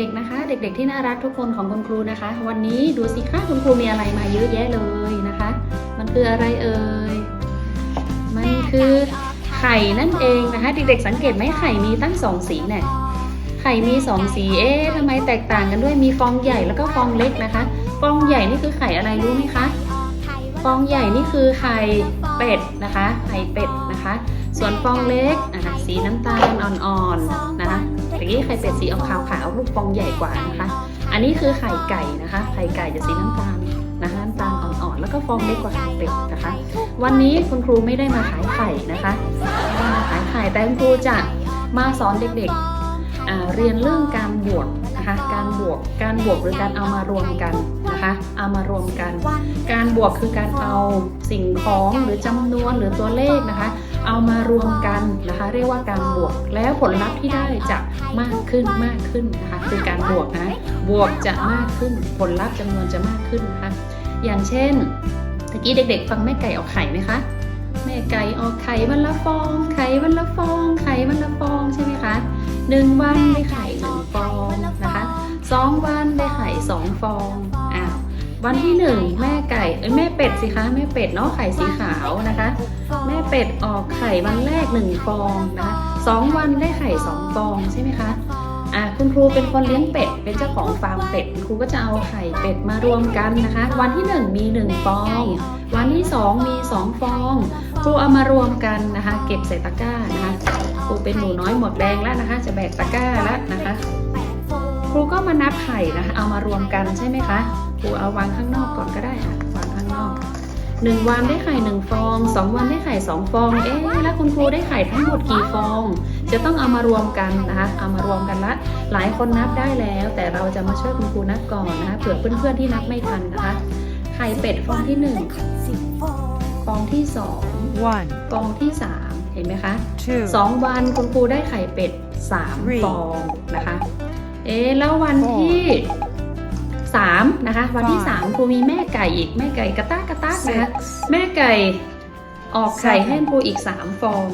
ด็กๆนะคะ เด็ก ๆ ที่น่ารักทุกคนของคุณครูนะคะ วันนี้ดูสิคะคุณครูมีอะไรมาเยอะแยะเลยนะคะ มันคืออะไรเอ่ยมันคือไข่นั่นเองนะคะ เด็กๆสังเกตไหมไข่มีตั้งสองสีเนี่ยไข่มีสองสีเอ๊ะทำไมแตกต่างกันด้วยมีฟองใหญ่แล้วก็ฟองเล็กนะคะ ฟองใหญ่นี่คือไข่อะไรรู้ไหมคะฟองใหญ่นี่คือไข่เป็ดนะคะไข่เป็ดนะคะ ส่วนฟองเล็กอะสีน้ำตาลอ่อนๆนะคะ ตะกี้ไข่เป็ดสีออกขาวๆลูกฟองใหญ่กว่านะคะ อันนี้คือไข่ไก่นะคะ ไข่ไก่จะสีน้ำตาลนะคะน้ำตาลอ่อนๆแล้วก็ฟองเล็กกว่าไข่เป็ดนะคะ วันนี้คุณครูไม่ได้มาขายไข่นะคะไม่มาขายไข่แต่คุณครูจะมาสอนเด็กๆเรียนเรื่องการบวกนะคะการบวกการบวกหรือการเอามารวมกันนะคะเอามารวมกัน การบวกคือการเอาสิ่งของหรือจำนวนหรือตัวเลขนะคะ เอามารวมกันนะคะ เรียกว่าการบวก แล้วผลลัพธ์ที่ได้จะมากขึ้นมากขึ้นนะคะ คือการบวกนะ บวกจะมากขึ้น ผลลัพธ์จำนวนจะมากขึ้นนะคะ อย่างเช่นตะกี้เด็ก ๆ ฟังแม่ไก่ออกไข่ไหมคะแม่ไก่ออกไข่วันละฟอง ไข่วันละฟอง ไข่วันละฟองใช่ไหมคะหนึ่งวันได้ไข่หนึ่งฟองนะคะสองวันได้ไข่สองฟองอ้าววันที่หนึ่งแม่ไก่เอ้ยแม่เป็ดสิคะแม่เป็ดเนาะไข่สีขาวนะคะ ม่เป็ดออกไข่วันแรกหนึ่งฟองนะคะสองวันได้ไข่สองฟองใช่ไหมคะอะคุณครูเป็นคนเลี้ยงเป็ด เป็นเจ้าของฟาร์มเป็ดครูก็จะเอาไข่เป็ดมารวมกันนะคะ วันที่หนึ่งมีหนึ่งฟอง วันที่สองมีสองฟอง ครูเอามารวมกันนะคะ เก็บใส่ตะกร้านะคะครูเป็นหนูน้อยหมวกแดงแล้วนะคะ จะแบกตะกร้าแล้วนะคะ ครูก็มานับไข่นะคะ เอามารวมกันใช่ไหมคะครูเอาวางข้างนอกก่อนก็ได้ 1 วันได้ไข่ 1 ฟอง 2 วันได้ไข่ 2 ฟอง เอ๊ะแล้วคุณครูได้ไข่ทั้งหมดกี่ฟอง จะต้องเอามารวมกันนะคะเอามารวมกันละหลายคนนับได้แล้ว แต่เราจะมาช่วยคุณครูนับก่อนนะคะเผื่อเพื่อนๆที่นับไม่ทันนะคะ ไข่เป็ดฟองที่1ฟองที่2 one ฟองที่ 3 เห็นไหมคะ two 2วันคุณครูได้ไข่เป็ด3ฟองนะคะ เอ๊ะแล้ววันที่ สามนะคะ วันที่ Five สามครูมีแม่ไก่อีกแม่ไก่กระตากกระตากนะคะ six, แม่ไก่ออกไข่ Seven ให้ครูอีกสามฟอง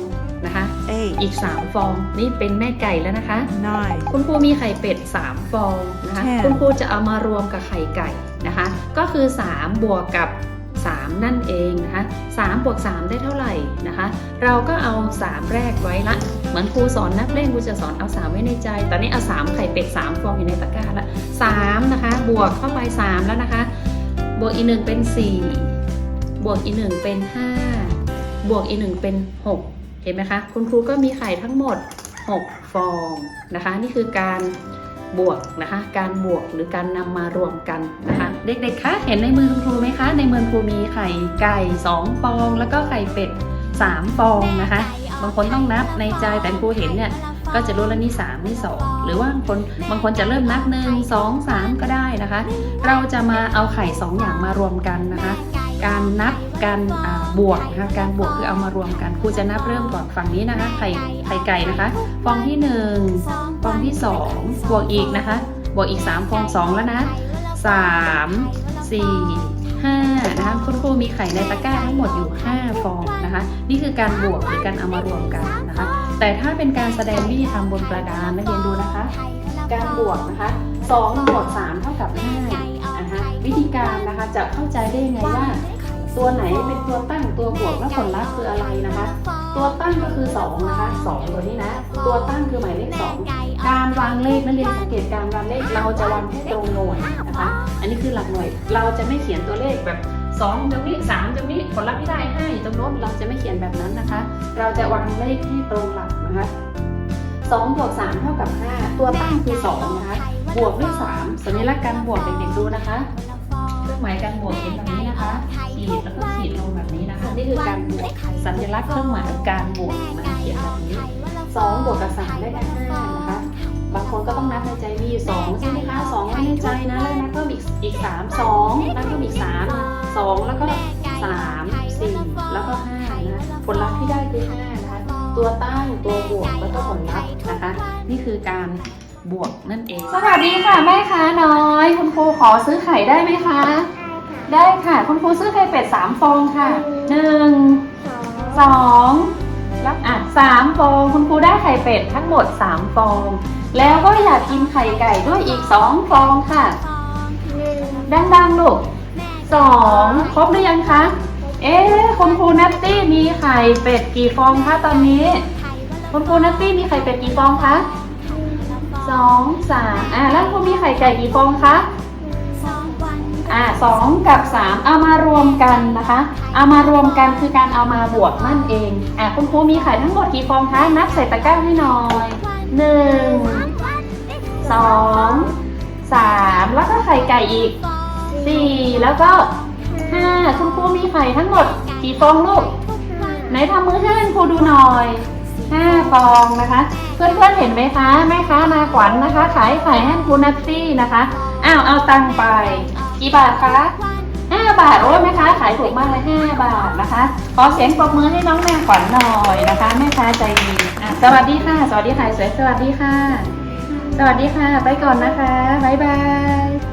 นะคะ eight, อีกสามฟองนี่เป็นแม่ไก่แล้วนะคะ nine, คุณครูมีไข่เป็ด 3 ฟองนะคะ Ten คุณครูจะเอามารวมกับไข่ไก่นะคะ ก็คือ 3 บวกกับ 3 นั่นเองนะคะ3บวก3ได้เท่าไหร่นะคะ เราก็เอา 3 แรกไว้ละ เหมือนครูสอนนับเลขครูจะสอนเอา 3 ไว้ในใจ ตอนนี้เอา 3 ไข่เป็ด 3 ฟองอยู่ในตะกร้าละ3นะคะ บวกเข้าไป 3 แล้วนะคะ บวกอีกหนึ่งเป็น 4 บวกอีกหนึ่งเป็น 5 บวกอีกหนึ่งเป็น 6 เห็นไหมคะ คุณครูก็มีไข่ทั้งหมด 6 ฟองนะคะ นี่คือการ บวกนะคะ การบวกหรือการนำมารวมกันนะคะ เด็กๆคะเห็นในมือคุณครูไหมคะ ในมือครูมีไข่ไก่ 2 ฟอง แล้วก็ไข่เป็ด 3 ฟองนะคะ บางคนต้องนับในใจแต่ครูเห็นเนี่ยก็จะรู้แล้วนี่3นี่2หรือว่าบางคนบางคนจะเริ่มนับ 1 2 3 ก็ได้นะคะ เราจะมาเอาไข่ 2 อย่างมารวมกันนะคะ การนับการบวกนะคะการบวกคือเอามารวมกันครูจะนับเริ่มก่อนฝั่งนี้นะคะไข่ไข่ไก่นะคะ ฟองที่ 1 ฟองที่ 2 บวกอีกนะคะ บวกอีก 3 ฟอง 2 แล้วนะ 3 4 5นะคะคุณครูมีไข่ในตะกร้าทั้งหมดอยู่ 5 ฟองนะคะ นี่คือการบวกหรือการเอามารวมกันนะคะ แต่ถ้าเป็นการแสดงวิธีทำบนกระดานนักเรียนดูนะคะ การบวกนะคะ2บวก3เท่ากับ5 นะคะวิธีการนะคะจะเข้าใจได้ยังไงว่า ตัวไหนเป็นตัวตั้งตัวบวกและผลลัพธ์คืออะไรนะคะ ตัวตั้งก็คือ2นะคะ2ตัวนี้นะ ตัวตั้งคือหมายเลข2การวางเลขนักเรียนสังเกตการวางเลขเราจะวางให้ตรงหน่วยนะคะ อันนี้คือหลักหน่วยเราจะไม่เขียนตัวเลขแบบ2ตรงนี้3ตรงนี้ผลลัพธ์ที่ได้5อยู่ตรงโน้นเราจะไม่เขียนแบบนั้นนะคะ เราจะวางเลขที่ตรงหลักนะคะ2บวก3เท่ากับ 5 ตัวตั้งคือ2นะคะ บวกด้วย3สัญลักษณ์การบวกเด็กๆดูนะคะเครื่องหมายการบวกเห็นแบบนี้นะคะขีดแล้วก็ขีดลงแบบนี้นะคะนี่คือการบวกสัญลักษณ์เครื่องหมายการบวกนะคะเขียนแบบนี้สองบวกกับสามได้กันห้านะคะบางคนก็ต้องนับในใจมีอยู่สองใช่ไหมคะสองไว้ในใจนะแล้วนับเพิ่มอีกอีกสามสองนับเพิ่มอีกสามสองแล้วก็สามสี่แล้วก็ห้านะผลลัพธ์ที่ได้คือห้านะคะ ตัวตั้งตัวบวกแล้วก็ผลลัพธ์นะคะ นี่คือการ บวกนั่นเอง สวัสดีค่ะแม่ค้าน้อย คุณครูขอซื้อไข่ได้ไหมคะ ได้ค่ะ คุณครูซื้อไข่เป็ดสามฟองค่ะหนึ่งสองแล้วอะสามฟองคุณครูได้ไข่เป็ดทั้งหมดสามฟอง แล้วก็อยากกินไข่ไก่ด้วยอีกสองฟองค่ะดังๆลูกสองครบหรือยังคะ เอ๊ะคุณครูนัตตี้มีไข่เป็ดกี่ฟองคะตอนนี้ คุณครูนัตตี้มีไข่เป็ดกี่ฟองคะ สองสามอ่าแล้วคุณมีไข่ไก่กี่ฟองคะอ่าสองกับสามเอามารวมกันนะคะ เอามารวมกันคือการเอามาบวกนั่นเองอ่าคุณครูมีไข่ทั้งหมดกี่ฟองคะนับใส่ตะกร้าให้หน่อยหนึ่งสองสามแล้วก็ไข่ไก่อีกสี่แล้วก็ห้าคุณครูมีไข่ทั้งหมดกี่ฟองลูกไหนทำมือให้คุณครูดูหน่อย ห้าฟองนะคะ เพื่อนๆเห็นไหมคะแม่ค้านาขวัญนะคะ ขายไข่ให้คุณนัตตี้นะคะอ้าวเอาตังไป กี่บาทคะห้าบาทโอ้ยแม่ค้าขายถูกมากเลยห้าบาทนะคะขอเสียงปรบมือให้น้องแม่ขวัญหน่อยนะคะแม่ค้าใจดีสวัสดีค่ะ สวัสดีค่ะสวยสวัสดีค่ะ สวัสดีค่ะ ไปก่อนนะคะบ๊ายบาย